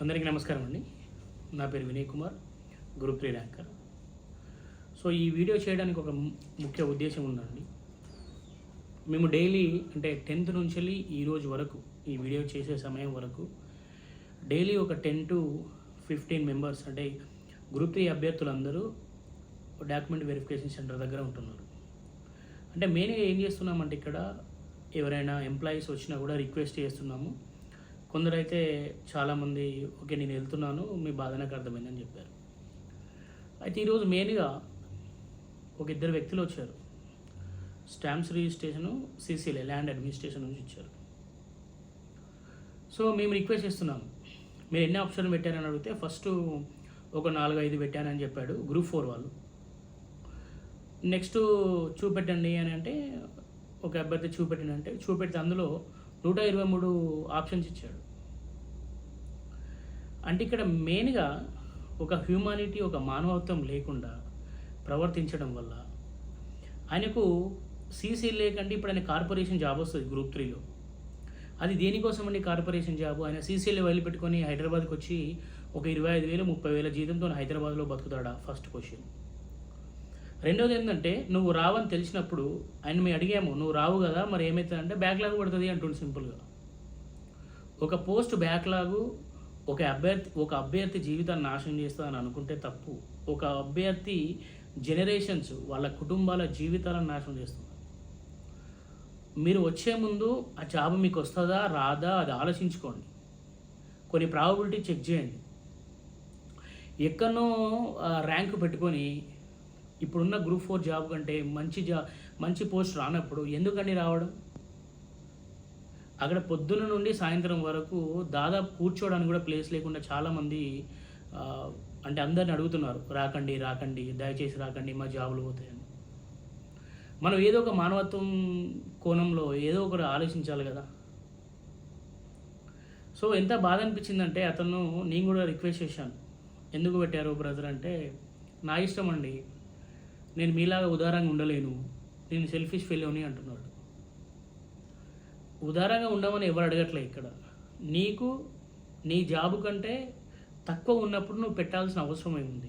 అందరికీ నమస్కారం అండి. నా పేరు Vinay Kumar group three ranker so ఈ వీడియో చేయడానికి ఒక ము- ముఖ్య ఉద్దేశం ఉందండి. మేము డైలీ అంటే టెన్త్ నుంచి వెళ్ళి ఈరోజు వరకు ఈ వీడియో చేసే సమయం వరకు డైలీ ఒక టెన్ టు ఫిఫ్టీన్ మెంబర్స్ అంటే గ్రూప్ త్రీ అభ్యర్థులందరూ డాక్యుమెంట్ వెరిఫికేషన్ సెంటర్ దగ్గర ఉంటున్నారు. అంటే మెయిన్గా ఏం చేస్తున్నామంటే ఇక్కడ ఎవరైనా ఎంప్లాయీస్ వచ్చినా కూడా రిక్వెస్ట్ చేస్తున్నాము. కొందరైతే చాలామంది ఓకే నేను వెళ్తున్నాను మీ బాధ నాకు అర్థమైందని చెప్పారు. అయితే ఈరోజు మెయిన్గా ఒక ఇద్దరు వ్యక్తులు వచ్చారు. స్టాంప్స్ రిజిస్ట్రేషను సీసీలే ల్యాండ్ అడ్మినిస్ట్రేషన్ నుంచి ఇచ్చారు సో మేము రిక్వెస్ట్ చేస్తున్నాము మీరు ఎన్ని ఆప్షన్లు పెట్టారని అడిగితే ఫస్ట్ ఒక నాలుగు ఐదు పెట్టానని చెప్పాడు గ్రూప్ ఫోర్ వాళ్ళు. నెక్స్ట్ చూపెట్టండి అని అంటే ఒక అభ్యర్థి చూపెట్టండి అంటే చూపెడితే అందులో నూట ఇరవై మూడు ఆప్షన్స్ ఇచ్చాడు. అంటే ఇక్కడ మెయిన్గా ఒక హ్యూమానిటీ ఒక మానవత్వం లేకుండా ప్రవర్తించడం వల్ల ఆయనకు సీసీ లేకంటే ఇప్పుడు ఆయన కార్పొరేషన్ జాబ్ వస్తుంది గ్రూప్ త్రీలో అది దేనికోసం అండి కార్పొరేషన్ జాబ్ ఆయన సీసీలో వదిలిపెట్టుకొని హైదరాబాద్కి వచ్చి ఒక ఇరవై ఐదు వేలు ముప్పై వేల జీతంతో హైదరాబాద్లో బతుకుతాడా? ఫస్ట్ క్వశ్చన్ రెండోది ఏంటంటే నువ్వు రావని తెలిసినప్పుడు ఆయన మేము అడిగాము నువ్వు రావు కదా మరి ఏమవుతుందంటే బ్యాక్లాగ్ పడుతుంది అంటుండు సింపుల్గా. ఒక పోస్ట్ బ్యాక్లాగు ఒక అభ్యర్థి ఒక అభ్యర్థి జీవితాన్ని నాశనం చేస్తుందని అనుకుంటే తప్పు. ఒక అభ్యర్థి జనరేషన్స్ వాళ్ళ కుటుంబాల జీవితాలను నాశనం చేస్తుంది. మీరు వచ్చే ముందు ఆ జాబ్ మీకు వస్తుందా రాదా అది ఆలోచించుకోండి. కొన్ని ప్రాబబిలిటీ చెక్ చేయండి. ఎక్కడనో ర్యాంక్ పెట్టుకొని ఇప్పుడున్న గ్రూప్ ఫోర్ జాబ్ కంటే మంచి జా మంచి పోస్ట్ రానప్పుడు ఎందుకండి రావడం? అక్కడ పొద్దున్న నుండి సాయంత్రం వరకు దాదాపు కూర్చోవడానికి కూడా ప్లేస్ లేకుండా చాలామంది అంటే అందరిని అడుగుతున్నారు రాకండి రాకండి దయచేసి రాకండి మా జాబులు పోతాయని. మనం ఏదో ఒక మానవత్వం కోణంలో ఏదో ఒకటి ఆలోచించాలి కదా. సో ఎంత బాధ అనిపించిందంటే అతను నేను కూడా రిక్వెస్ట్ చేశాను. ఎందుకు పెట్టారు బ్రదర్ అంటే నా ఇష్టం అండి. నేను మీలాగా ఉదారంగా ఉండలేను. నేను సెల్ఫిష్ ఫెయిల్ అని అంటున్నాడు. ఉదారంగా ఉండమని ఎవరు అడగట్లే ఇక్కడ. నీకు నీ జాబు కంటే తక్కువ ఉన్నప్పుడు నువ్వు పెట్టాల్సిన అవసరం ఏముంది?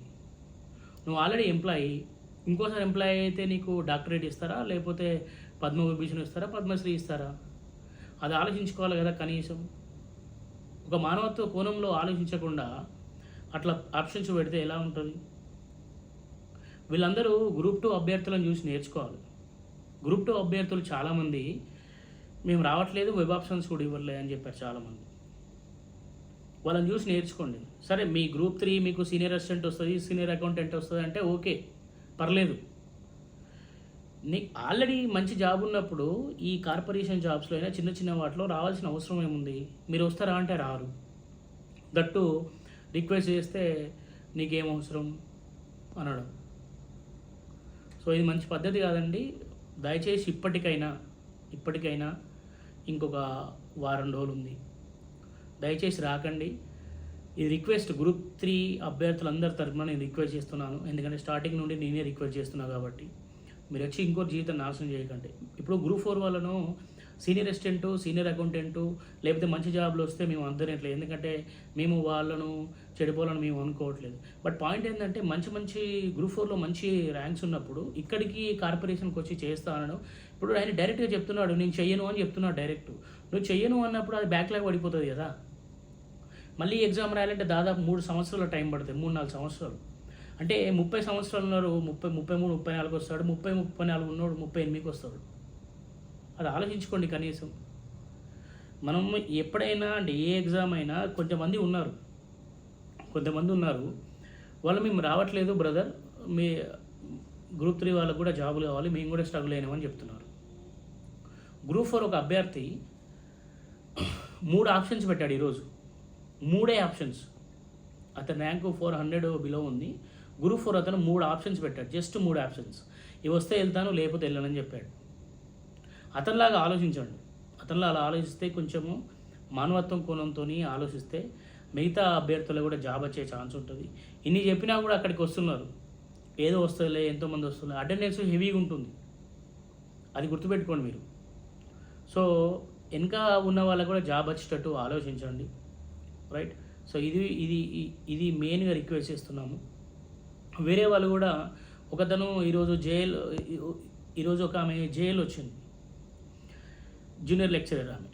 నువ్వు ఆల్రెడీ ఎంప్లాయీ. ఇంకోసారి ఎంప్లాయీ అయితే నీకు డాక్టరేట్ ఇస్తారా? లేకపోతే పద్మవిభూషణ్ ఇస్తారా? పద్మశ్రీ ఇస్తారా? అది ఆలోచించుకోవాలి కదా కనీసం. ఒక మానవత్వ కోణంలో ఆలోచించకుండా అట్లా ఆప్షన్స్ పెడితే ఎలా ఉంటుంది? వీళ్ళందరూ గ్రూప్ టూ అభ్యర్థులను చూసి నేర్చుకోవాలి. గ్రూప్ టూ అభ్యర్థులు చాలామంది మేము రావట్లేదు వెబ్ ఆప్షన్స్ కూడా ఇవ్వలే అని చెప్పారు చాలామంది. వాళ్ళని చూసి నేర్చుకోండి. సరే మీ గ్రూప్ త్రీ మీకు సీనియర్ అసిస్టెంట్ వస్తుంది సీనియర్ అకౌంటెంట్ వస్తుంది అంటే ఓకే పర్లేదు. నీ ఆల్రెడీ మంచి జాబ్ ఉన్నప్పుడు ఈ కార్పొరేషన్ జాబ్స్లో అయినా చిన్న చిన్న వాటిలో రావాల్సిన అవసరం ఏముంది? మీరు వస్తారా అంటే రారు. దట్టు రిక్వెస్ట్ చేస్తే నీకేం అవసరం? అనడం. సో ఇది మంచి పద్ధతి కాదండి. దయచేసి ఇప్పటికైనా ఇప్పటికైనా ఇంకొక వారం రోజులు ఉంది. దయచేసి రాకండి. ఈ రిక్వెస్ట్ గ్రూప్ త్రీ అభ్యర్థులందరి తరఫున నేను రిక్వెస్ట్ చేస్తున్నాను. ఎందుకంటే స్టార్టింగ్ నుండి నేనే రిక్వెస్ట్ చేస్తున్నాను కాబట్టి. మీరు వచ్చి ఇంకో జీవితం నాశనం చేయకండి. ఇప్పుడు గ్రూప్ ఫోర్ వాళ్ళను సీనియర్ అసిస్టెంట్ సీనియర్ అకౌంటెంట్ లేకపోతే మంచి జాబ్లు వస్తే మేము అందరినట్లేదు ఎందుకంటే మేము వాళ్ళను చెడిపోవాలని మేము అనుకోవట్లేదు. బట్ పాయింట్ ఏంటంటే మంచి మంచి గ్రూప్ ఫోర్లో మంచి ర్యాంక్స్ ఉన్నప్పుడు ఇక్కడికి కార్పొరేషన్కి వచ్చి చేస్తానను. ఇప్పుడు ఆయన డైరెక్ట్గా చెప్తున్నాడు నేను చెయ్యను అని చెప్తున్నాడు డైరెక్ట్ నువ్వు చెయ్యను అన్నప్పుడు అది బ్యాక్లాగ్ పడిపోతుంది కదా. మళ్ళీ ఎగ్జామ్ రాయాలంటే దాదాపు మూడు సంవత్సరాల టైం పడుతుంది మూడు నాలుగు సంవత్సరాలు. అంటే ముప్పై సంవత్సరాలు ఉన్నారు ముప్పై ముప్పై మూడు ముప్పై నాలుగు వస్తాడు ముప్పై ముప్పై నాలుగు ఉన్నాడు ముప్పై ఎనిమిదికి వస్తాడు. అది ఆలోచించుకోండి కనీసం. మనం ఎప్పుడైనా అంటే ఏ ఎగ్జామ్ అయినా కొంతమంది ఉన్నారు. కొంతమంది ఉన్నారు. వాళ్ళు మేము రావట్లేదు బ్రదర్ మీ గ్రూప్ త్రీ వాళ్ళకు కూడా జాబులు కావాలి మేము కూడా స్ట్రగుల్ అయినామని చెప్తున్నారు. గ్రూప్ ఫోర్ ఒక అభ్యర్థి మూడు ఆప్షన్స్ పెట్టాడు ఈరోజు. మూడే ఆప్షన్స్. అతని ర్యాంకు ఫోర్ హండ్రెడ్ బిలో ఉంది. గ్రూప్ ఫోర్ అతను మూడు ఆప్షన్స్ పెట్టాడు. జస్ట్ మూడు ఆప్షన్స్. ఇవి వస్తే వెళ్తాను లేకపోతే వెళ్ళనని చెప్పాడు. అతనిలాగా ఆలోచించండి. అతనిలా అలా ఆలోచిస్తే కొంచెము మానవత్వం కోణంతో ఆలోచిస్తే మిగతా అభ్యర్థులు కూడా జాబ్ వచ్చే ఛాన్స్ ఉంటుంది. ఇన్ని చెప్పినా కూడా అక్కడికి వస్తున్నారు. ఏదో వస్తుందిలే ఎంతోమంది వస్తున్నారు. అటెండెన్స్ హెవీగా ఉంటుంది. అది గుర్తుపెట్టుకోండి మీరు. సో వెనక ఉన్న వాళ్ళకు కూడా జాబ్ వచ్చేటట్టు ఆలోచించండి. రైట్? సో ఇది ఇది ఇది మెయిన్గా రిక్వెస్ట్ చేస్తున్నాము. వేరే వాళ్ళు కూడా ఒకతను ఈరోజు జైలు ఈరోజు ఒక ఆమె జైలు వచ్చింది. జూనియర్ లెక్చరర్ ఆమె.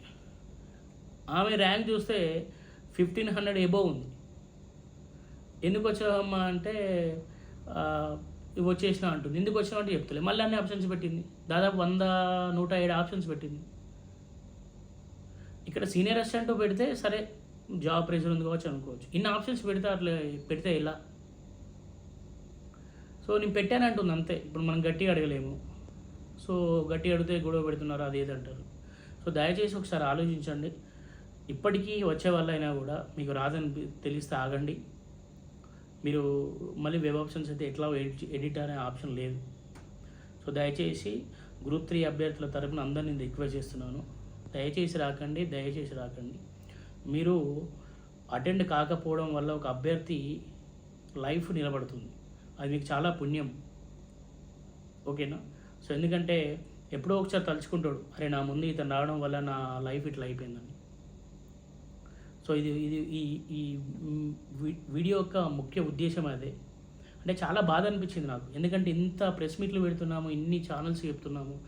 ఆమె ర్యాంక్ చూస్తే ఫిఫ్టీన్ హండ్రెడ్ ఎబోవ్ ఉంది. ఎందుకు వచ్చావమ్మా అంటే ఇవి వచ్చేసిన అంటుంది. ఎందుకు వచ్చినా అంటే చెప్తలే. మళ్ళీ అన్ని ఆప్షన్స్ పెట్టింది. దాదాపు వంద నూట ఏడు ఆప్షన్స్ పెట్టింది. ఇక్కడ సీనియర్ అసిస్టెంట్ పెడితే సరే జాబ్ ప్రెషర్ ఉంది కావచ్చు అనుకోవచ్చు. ఇన్ని ఆప్షన్స్ పెడితే అట్లా పెడితే ఎలా? సో నేను పెట్టానంటుంది అంతే. ఇప్పుడు మనం గట్టిగా అడగలేము. సో గట్టి అడిగితే గొడవ పెడుతున్నారు అది ఏది అంటారు. సో దయచేసి ఒకసారి ఆలోచించండి. ఇప్పటికీ వచ్చే వాళ్ళైనా కూడా మీకు రాదని తెలిస్తే ఆగండి. మీరు మళ్ళీ వెబ్ ఆప్షన్స్ అయితే ఎట్లా ఎడిట్ ఎడిట్ అనే ఆప్షన్ లేదు. సో దయచేసి గ్రూప్ త్రీ అభ్యర్థుల తరపున అందరినీ రిక్వెస్ట్ చేస్తున్నాను. దయచేసి రాకండి దయచేసి రాకండి. మీరు అటెండ్ కాకపోవడం వల్ల ఒక అభ్యర్థి లైఫ్ నిలబడుతుంది. అది మీకు చాలా పుణ్యం. ఓకేనా? సో ఎందుకంటే ఎప్పుడో ఒకసారి తలుచుకుంటాడు అరే నా ముందు ఇతను రావడం వల్ల నా లైఫ్ ఇట్లా అయిపోయిందని. సో ఇది ఇది ఈ ఈ వీ- వీడియో యొక్క ముఖ్య ఉద్దేశం అదే. అంటే చాలా బాధ అనిపించింది నాకు. ఎందుకంటే ఇంత ప్రెస్ మీట్లు పెడుతున్నాము ఇన్ని ఛానల్స్ చెప్తున్నాము.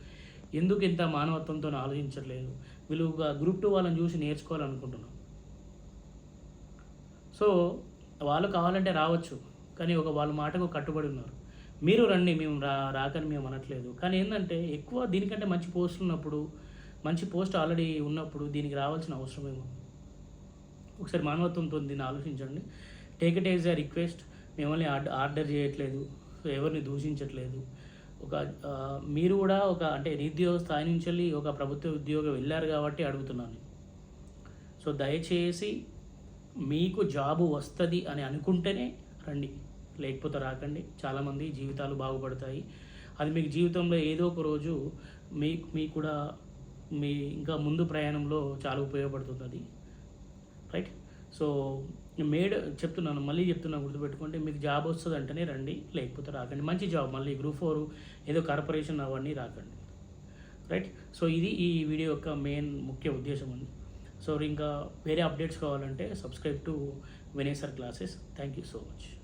ఎందుకు ఇంత మానవత్వంతో ఆలోచించట్లేదు? వీళ్ళు గ్రూప్ టూ వాళ్ళని చూసి నేర్చుకోవాలనుకుంటున్నాం. సో వాళ్ళు కావాలంటే రావచ్చు కానీ ఒక వాళ్ళ మాటకు కట్టుబడి ఉన్నారు. మీరు రండి మేము రా రాకని మేము అనట్లేదు. కానీ ఏంటంటే ఎక్కువ దీనికంటే మంచి పోస్టులు ఉన్నప్పుడు మంచి పోస్ట్ ఆల్రెడీ ఉన్నప్పుడు దీనికి రావాల్సిన అవసరమేమో ఒకసారి మానవత్వంతో దీన్ని ఆలోచించండి. Take it is a request మిమ్మల్ని ఆర్డర్ ఆర్డర్ చేయట్లేదు. సో ఎవరిని దూషించట్లేదు. ఒక మీరు కూడా ఒక అంటే నిరుద్యోగ స్థాయి నుంచి వెళ్ళి ఒక ప్రభుత్వ ఉద్యోగం వెళ్ళారు కాబట్టి అడుగుతున్నాను. సో దయచేసి మీకు జాబు వస్తుంది అని అనుకుంటేనే రండి. లేకపోతే రాకండి. చాలామంది జీవితాలు బాగుపడతాయి. అది మీకు జీవితంలో ఏదో ఒక రోజు మీ మీకు కూడా మీ ఇంకా ముందు ప్రయాణంలో చాలా ఉపయోగపడుతుంది రైట్? సో మేడ్ చెప్తున్నాను మళ్ళీ చెప్తున్నాను గుర్తుపెట్టుకుంటే మీకు జాబ్ వస్తుంది అంటేనే రండి లేకపోతే రాకండి. మంచి జాబ్ మళ్ళీ గ్రూప్ ఫోర్ ఏదో కార్పొరేషన్ అవన్నీ రాకండి. రైట్? సో ఇది ఈ వీడియో యొక్క మెయిన్ ముఖ్య ఉద్దేశం ఉంది సో ఇంకా వేరే అప్డేట్స్ కావాలంటే subscribe to Vinay sir classes. Thank you so much.